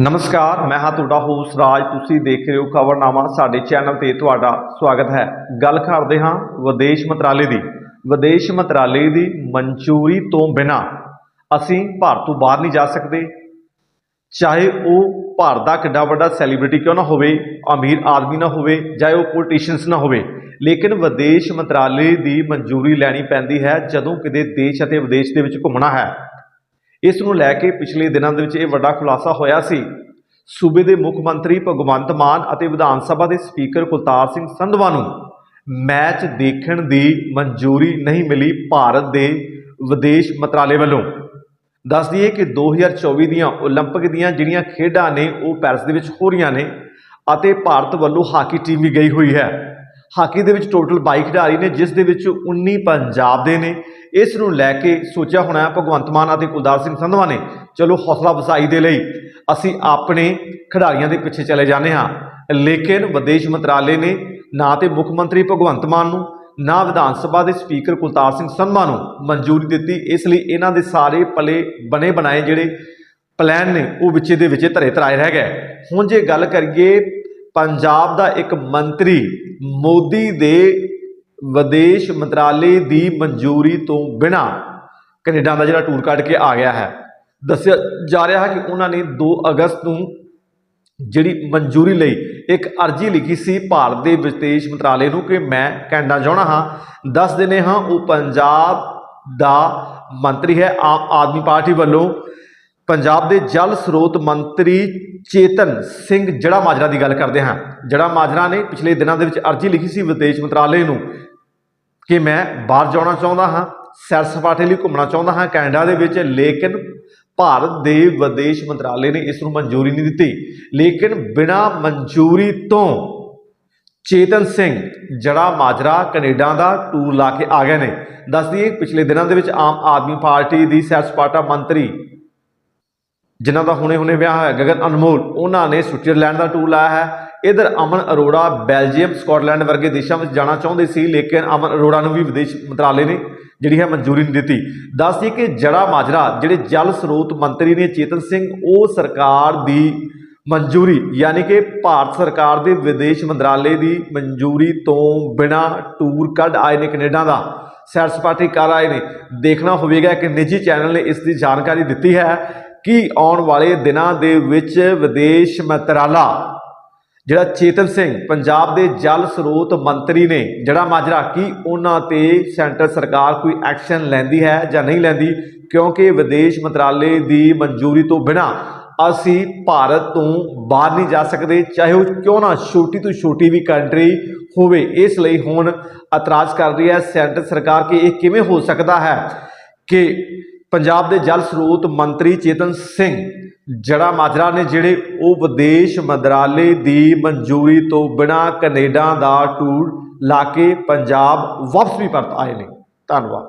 ਨਮਸਕਾਰ, ਮੈਂ ਹਾਂ ਤੁਹਾਡਾ ਹੋਸਟ ਰਾਜ। ਤੁਸੀਂ ਦੇਖ ਰਹੇ ਹੋ ਖਬਰਨਾਮਾ ਸਾਡੇ ਚੈਨਲ ਤੇ। ਤੁਹਾਡਾ ਸਵਾਗਤ ਹੈ। ਗੱਲ ਕਰਦੇ ਹਾਂ ਵਿਦੇਸ਼ ਮੰਤਰਾਲੇ ਦੀ। ਵਿਦੇਸ਼ ਮੰਤਰਾਲੇ ਦੀ ਮਨਜ਼ੂਰੀ ਤੋਂ ਬਿਨਾ ਅਸੀਂ ਭਾਰਤ ਤੋਂ ਬਾਹਰ ਨਹੀਂ ਜਾ ਸਕਦੇ। ਚਾਹੇ ਉਹ ਭਾਰਤ ਦਾ ਕਿੱਡਾ ਵੱਡਾ ਸੈਲੀਬ੍ਰਿਟੀ ਕਿਉਂ ਨਾ ਹੋਵੇ, ਅਮੀਰ ਆਦਮੀ ਨਾ ਹੋਵੇ ਚਾਹੇ ਉਹ ਪੋਲੀਟੀਸ਼ੀਅਨਸ ਨਾ ਹੋਵੇ। ਲੇਕਿਨ ਵਿਦੇਸ਼ ਮੰਤਰਾਲੇ ਦੀ ਮਨਜ਼ੂਰੀ ਲੈਣੀ ਪੈਂਦੀ ਹੈ ਜਦੋਂ ਕਿਤੇ ਦੇਸ਼ ਅਤੇ ਵਿਦੇਸ਼ ਦੇ ਵਿੱਚ ਘੁੰਮਣਾ ਹੈ। ਇਸ ਨੂੰ ਲੈ ਕੇ ਪਿਛਲੇ ਦਿਨਾਂ ਦੇ ਵਿੱਚ ਇਹ ਵੱਡਾ ਖੁਲਾਸਾ ਹੋਇਆ ਸੀ ਸੂਬੇ ਦੇ ਮੁੱਖ ਮੰਤਰੀ ਭਗਵੰਤ ਮਾਨ ਅਤੇ ਵਿਧਾਨ ਸਭਾ ਦੇ ਸਪੀਕਰ ਕੁਲਤਾਰ ਸਿੰਘ ਸੰਧਵਾ ਨੂੰ ਮੈਚ ਦੇਖਣ ਦੀ ਮਨਜ਼ੂਰੀ ਨਹੀਂ ਮਿਲੀ ਭਾਰਤ ਦੇ ਵਿਦੇਸ਼ ਮੰਤਰਾਲੇ ਵੱਲੋਂ ਦੱਸ ਦਈਏ ਕਿ 2024 ਦੀਆਂ 올림픽 ਦੀਆਂ ਜਿਹੜੀਆਂ ਖੇਡਾਂ ਨੇ ਉਹ ਪੈਰਿਸ ਦੇ ਵਿੱਚ ਹੋ ਰਹੀਆਂ ਨੇ ਅਤੇ ਭਾਰਤ ਵੱਲੋਂ ਹਾਕੀ ਟੀਮ ਵੀ ਗਈ ਹੋਈ ਹੈ ਹਾਕੀ ਦੇ ਵਿੱਚ ਟੋਟਲ 22 ਖਿਡਾਰੀ ਨੇ ਜਿਸ ਦੇ ਵਿੱਚ 19 ਪੰਜਾਬ ਦੇ ਨੇ ਇਸ ਨੂੰ ਲੈ ਕੇ ਸੋਚਿਆ ਹੋਣਾ ਭਗਵੰਤ ਮਾਨ ਅਤੇ ਕੁਲਦਾਰ ਸਿੰਘ ਸੰਧਵਾ ਨੇ, ਚਲੋ ਹੌਸਲਾ ਵਸਾਈ ਦੇ ਲਈ ਅਸੀਂ ਆਪਣੇ ਖਿਡਾਰੀਆਂ ਦੇ ਪਿੱਛੇ ਚਲੇ ਜਾਂਦੇ ਹਾਂ। ਲੇਕਿਨ ਵਿਦੇਸ਼ ਮੰਤਰਾਲੇ ਨੇ ਨਾ ਤੇ ਮੁੱਖ ਮੰਤਰੀ ਭਗਵੰਤ ਮਾਨ ਨੂੰ, ਨਾ ਵਿਧਾਨ ਸਭਾ ਦੇ ਸਪੀਕਰ ਕੁਲਤਾਰ ਸਿੰਘ ਸੰਧਵਾ ਨੂੰ ਮਨਜ਼ੂਰੀ ਦਿੱਤੀ। ਇਸ ਲਈ ਇਹਨਾਂ ਦੇ ਸਾਰੇ ਪਲੇ ਬਣੇ ਬਣਾਏ ਜਿਹੜੇ ਪਲਾਨ ਨੇ, ਉਹ ਵਿੱਚੇ ਦੇ ਵਿੱਚੇ ਧਰੇ ਧਰਾਏ ਰਹਿ ਗਏ। ਹੁਣ ਜੇ ਗੱਲ ਕਰੀਏ, ਪੰਜਾਬ ਦਾ ਇੱਕ ਮੰਤਰੀ ਮੋਦੀ ਦੇ ਵਿਦੇਸ਼ ਮੰਤਰਾਲੇ ਦੀ ਮਨਜ਼ੂਰੀ ਤੋਂ ਬਿਨਾ ਕੈਨੇਡਾ ਦਾ ਜਿਹੜਾ ਟੂਰ ਕੱਢ ਕੇ ਆ ਗਿਆ ਹੈ। ਦੱਸਿਆ ਜਾ ਰਿਹਾ ਹੈ ਕਿ ਉਹਨਾਂ ਨੇ 2 ਅਗਸਤ ਨੂੰ ਜਿਹੜੀ ਮਨਜ਼ੂਰੀ ਲਈ ਇੱਕ ਅਰਜ਼ੀ ਲਿਖੀ ਸੀ ਭਾਰਤ ਦੇ ਵਿਦੇਸ਼ ਮੰਤਰਾਲੇ ਨੂੰ ਕਿ ਮੈਂ ਕੈਨੇਡਾ ਜਾਣਾ ਹਾਂ। ਦੱਸ ਦਿੰਦੇ ਹਾਂ, ਉਹ ਪੰਜਾਬ ਦਾ ਮੰਤਰੀ ਹੈ, ਆਮ ਆਦਮੀ ਪਾਰਟੀ ਵੱਲੋਂ। ਪੰਜਾਬ ਦੇ ਜਲ ਸਰੋਤ ਮੰਤਰੀ ਚੇਤਨ ਸਿੰਘ ਜੜਾ ਮਾਜਰਾ ਦੀ ਗੱਲ ਕਰਦੇ ਹਾਂ। ਜੜਾ ਮਾਜਰਾ ਨੇ ਪਿਛਲੇ ਦਿਨਾਂ ਦੇ ਵਿੱਚ ਅਰਜ਼ੀ ਲਿਖੀ ਸੀ ਵਿਦੇਸ਼ ਮੰਤਰਾਲੇ ਨੂੰ ਕਿ ਮੈਂ ਬਾਹਰ ਜਾਣਾ ਚਾਹੁੰਦਾ ਹਾਂ, ਸੈਰ ਸਪਾਟੇ ਲਈ ਘੁੰਮਣਾ ਚਾਹੁੰਦਾ ਹਾਂ, ਕੈਨੇਡਾ ਦੇ ਵਿੱਚ। ਲੇਕਿਨ ਭਾਰਤ ਦੇ ਵਿਦੇਸ਼ ਮੰਤਰਾਲੇ ਨੇ ਇਸ ਨੂੰ ਮਨਜ਼ੂਰੀ ਨਹੀਂ ਦਿੱਤੀ। ਲੇਕਿਨ ਬਿਨਾਂ ਮਨਜ਼ੂਰੀ ਤੋਂ ਚੇਤਨ ਸਿੰਘ, ਜੜਾ ਮਾਜਰਾ ਕੈਨੇਡਾ ਦਾ ਟੂਰ ਲਾ ਕੇ ਆ ਗਏ ਨੇ। ਦੱਸ ਦਈਏ ਪਿਛਲੇ ਦਿਨਾਂ ਦੇ ਵਿੱਚ ਆਮ ਆਦਮੀ ਪਾਰਟੀ ਦੀ ਸੈਰ ਸਪਾਟਾ ਮੰਤਰੀ, ਜਿਨ੍ਹਾਂ ਦਾ ਹੁਣੇ-ਹੁਣੇ ਵਿਆਹ ਹੋਇਆ, ਗਗਨ ਅਨਮੋਲ, ਉਹਨਾਂ ਨੇ ਸਵਿਟਜ਼ਰਲੈਂਡ ਦਾ ਟੂਰ ਲਾਇਆ ਹੈ। ਇਧਰ ਅਮਨ ਅਰੋੜਾ ਬੈਲਜੀਅਮ, ਸਕਾਟਲੈਂਡ ਵਰਗੇ ਦੇਸ਼ਾਂ ਵਿੱਚ ਜਾਣਾ ਚਾਹੁੰਦੇ ਸੀ, ਲੇਕਿਨ ਅਮਨ ਅਰੋੜਾ ਨੂੰ ਵੀ ਵਿਦੇਸ਼ ਮੰਤਰਾਲੇ ਨੇ ਜਿਹੜੀ ਹੈ ਮਨਜ਼ੂਰੀ ਨਹੀਂ ਦਿੱਤੀ। ਦੱਸਦੀ ਕਿ ਜੜਾ ਮਾਜਰਾ, ਜਿਹੜੇ ਜਲ ਸਰੋਤ ਮੰਤਰੀ ਨੇ ਚੇਤਨ ਸਿੰਘ, ਉਹ ਸਰਕਾਰ ਦੀ ਮਨਜ਼ੂਰੀ, ਯਾਨੀ ਕਿ ਭਾਰਤ ਸਰਕਾਰ ਦੇ ਵਿਦੇਸ਼ ਮੰਤਰਾਲੇ ਦੀ ਮਨਜ਼ੂਰੀ ਤੋਂ ਬਿਨਾ ਟੂਰ ਕੱਢ ਆਏ ਨੇ ਕੈਨੇਡਾ ਦਾ। ਸੈਰ ਸਪਾਟੀ ਕਰ ਆਏ ਨੇ। ਦੇਖਣਾ ਹੋਵੇਗਾ ਕਿ ਨਿੱਜੀ ਚੈਨਲ ਨੇ ਇਸ ਦੀ ਜਾਣਕਾਰੀ ਦਿੱਤੀ ਹੈ ਕਿ ਆਉਣ ਵਾਲੇ ਦਿਨਾਂ ਦੇ ਵਿੱਚ ਵਿਦੇਸ਼ ਮੰਤਰਾਲਾ ਜਿਹੜਾ ਚੇਤਨ ਸਿੰਘ, ਪੰਜਾਬ ਦੇ ਜਲ ਸਰੋਤ ਮੰਤਰੀ ਨੇ, ਜਿਹੜਾ ਮਾਜਰਾ ਕੀ ਉਹਨਾਂ ਤੇ ਸੈਂਟਰ ਸਰਕਾਰ ਕੋਈ ਐਕਸ਼ਨ ਲੈਂਦੀ ਹੈ ਜਾਂ ਨਹੀਂ ਲੈਂਦੀ? ਕਿਉਂਕਿ ਵਿਦੇਸ਼ ਮੰਤਰਾਲੇ ਦੀ ਮਨਜ਼ੂਰੀ ਤੋਂ ਬਿਨਾ ਅਸੀਂ ਭਾਰਤ ਤੋਂ ਬਾਹਰ ਨਹੀਂ ਜਾ ਸਕਦੇ, ਚਾਹੇ ਉਹ ਕਿਉਂ ਨਾ ਛੋਟੀ ਤੋਂ ਛੋਟੀ ਵੀ ਕੰਟਰੀ ਹੋਵੇ। ਇਸ ਲਈ ਹੁਣ ਇਤਰਾਜ਼ ਕਰ ਰਹੀ ਹੈ ਸੈਂਟਰ ਸਰਕਾਰ ਕਿ ਇਹ ਕਿਵੇਂ ਹੋ ਸਕਦਾ ਹੈ ਕਿ ਪੰਜਾਬ ਦੇ ਜਲ ਸਰੋਤ ਮੰਤਰੀ ਚੇਤਨ ਸਿੰਘ ਜੜਾ ਮਾਜਰਾ ਨੇ ਜਿਹੜੇ ਉਹ ਵਿਦੇਸ਼ ਮੰਤਰਾਲੇ ਦੀ ਮਨਜ਼ੂਰੀ ਤੋਂ ਬਿਨਾ ਕੈਨੇਡਾ ਦਾ ਟੂਰ ਲਾ ਕੇ ਪੰਜਾਬ ਵਾਪਸ ਵੀ ਪਰਤ ਆਏ ਨੇ। ਧੰਨਵਾਦ।